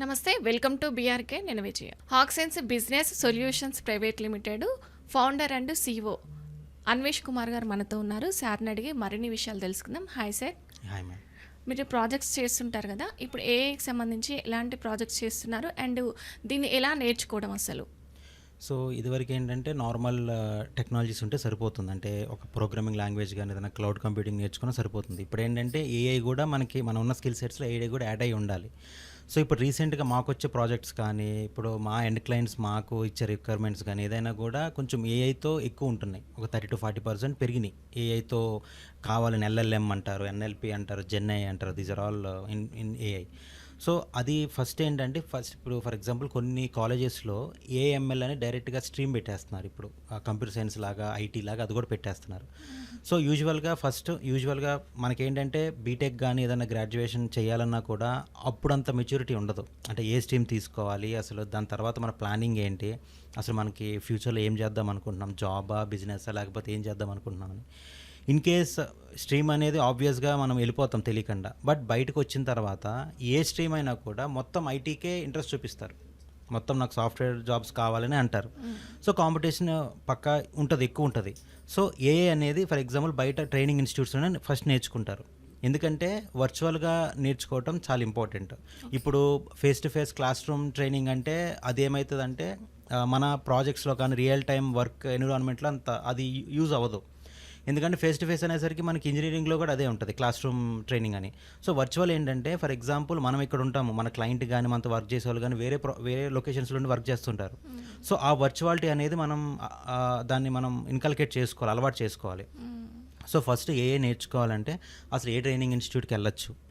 నమస్తే welcome to BRK నేను Vijaya. హాక్సెన్స్ business solutions private limited founder and CEO Anvesh Kumar గారు మనతో ఉన్నారు. సార్ని అడిగి మరిన్ని విషయాలు తెలుసుకుందాం. హాయ్ సార్ హాయ్ మ్యామ్ మీరు ప్రాజెక్ట్స్ చేస్తుంటారు కదా ఇప్పుడు ఏఐకి సంబంధించి ఎలాంటి ప్రాజెక్ట్స్ చేస్తున్నారు అండ్ దీన్ని ఎలా నేర్చుకోవడం అసలు? సో ఇదివరకు ఏంటంటే నార్మల్ టెక్నాలజీస్ ఉంటే సరిపోతుంది. అంటే ఒక ప్రోగ్రామింగ్ లాంగ్వేజ్ కానీ ఏదైనా క్లౌడ్ కంప్యూటింగ్ నేర్చుకున్నా సరిపోతుంది. ఇప్పుడు ఏంటంటే ఏఐ కూడా మనకి మన ఉన్న స్కిల్ సెట్స్లో ఏఐ కూడా యాడ్ అయి ఉండాలి. సో ఇప్పుడు రీసెంట్గా మాకు వచ్చే ప్రాజెక్ట్స్ కానీ ఇప్పుడు మా ఎండ్ క్లయింట్స్ మాకు ఇచ్చే రిక్వైర్మెంట్స్ కానీ ఏదైనా కూడా కొంచెం ఏఐతో ఎక్కువ ఉంటున్నాయి. ఒక థర్టీ టు ఫార్టీ పర్సెంట్ పెరిగినాయి. ఏఐతో కావాలని ఎల్ఎల్ఎం అంటారు ఎన్ఎల్పి అంటారు జెన్ఐ అంటారు these are all in in AI. So అది ఫస్ట్ ఏంటంటే ఫస్ట్ ఇప్పుడు ఫర్ ఎగ్జాంపుల్ కొన్ని కాలేజెస్లో ఏఎంఎల్ అని డైరెక్ట్గా స్ట్రీమ్ పెట్టేస్తున్నారు. ఇప్పుడు కంప్యూటర్ సైన్స్ లాగా ఐటీ లాగా అది కూడా పెట్టేస్తున్నారు. సో యూజువల్గా ఫస్ట్ యూజువల్గా మనకేంటంటే బీటెక్ కానీ ఏదైనా గ్రాడ్యుయేషన్ చేయాలన్నా కూడా అప్పుడంత మెచ్యూరిటీ ఉండదు. అంటే ఏ స్ట్రీమ్ తీసుకోవాలి అసలు దాని తర్వాత మన ప్లానింగ్ ఏంటి అసలు మనకి ఫ్యూచర్లో ఏం చేద్దాం అనుకుంటున్నాం జాబా బిజినెస్ లేకపోతే ఏం చేద్దాం అనుకుంటున్నామని. ఇన్ కేస్ స్ట్రీమ్ అనేది ఆబ్వియస్గా మనం వెళ్ళిపోతాం తెలియకుండా. బట్ బయటకు వచ్చిన తర్వాత ఏ స్ట్రీమ్ అయినా కూడా మొత్తం ఐటీకే ఇంట్రెస్ట్ చూపిస్తారు. మొత్తం నాకు సాఫ్ట్వేర్ జాబ్స్ కావాలని అంటారు. సో కాంపిటీషన్ పక్కా ఉంటుంది ఎక్కువ ఉంటుంది. సో ఏ అనేది ఫర్ ఎగ్జాంపుల్ బయట ట్రైనింగ్ ఇన్స్టిట్యూట్స్లోనే ఫస్ట్ నేర్చుకుంటారు. ఎందుకంటే వర్చువల్గా నేర్చుకోవటం చాలా ఇంపార్టెంట్ ఇప్పుడు face to face classroom training అంటే అది ఏమవుతుందంటే మన ప్రాజెక్ట్స్లో కానీ రియల్ టైం వర్క్ ఎన్విరాన్మెంట్లో అంత అది యూజ్ అవ్వదు. ఎందుకంటే ఫేస్ టు ఫేస్ అనేసరికి మనకి ఇంజనీరింగ్లో కూడా అదే ఉంటుంది క్లాస్ రూమ్ ట్రైనింగ్ అని. సో వర్చువల్ ఏంటంటే ఫర్ ఎగ్జాంపుల్ మనం ఇక్కడ ఉంటాము మన క్లయింట్ కానీ మనతో వర్క్ చేసే వాళ్ళు కానీ వేరే వేరే లొకేషన్స్లో వర్క్ చేస్తుంటారు. సో ఆ వర్చువాలిటీ అనేది మనం దాన్ని మనం ఇన్కల్కేట్ చేసుకోవాలి అలవాటు చేసుకోవాలి. సో ఫస్ట్ ఏ నేర్చుకోవాలంటే అసలు ఏ ట్రైనింగ్ ఇన్స్టిట్యూట్కి వెళ్ళొచ్చు?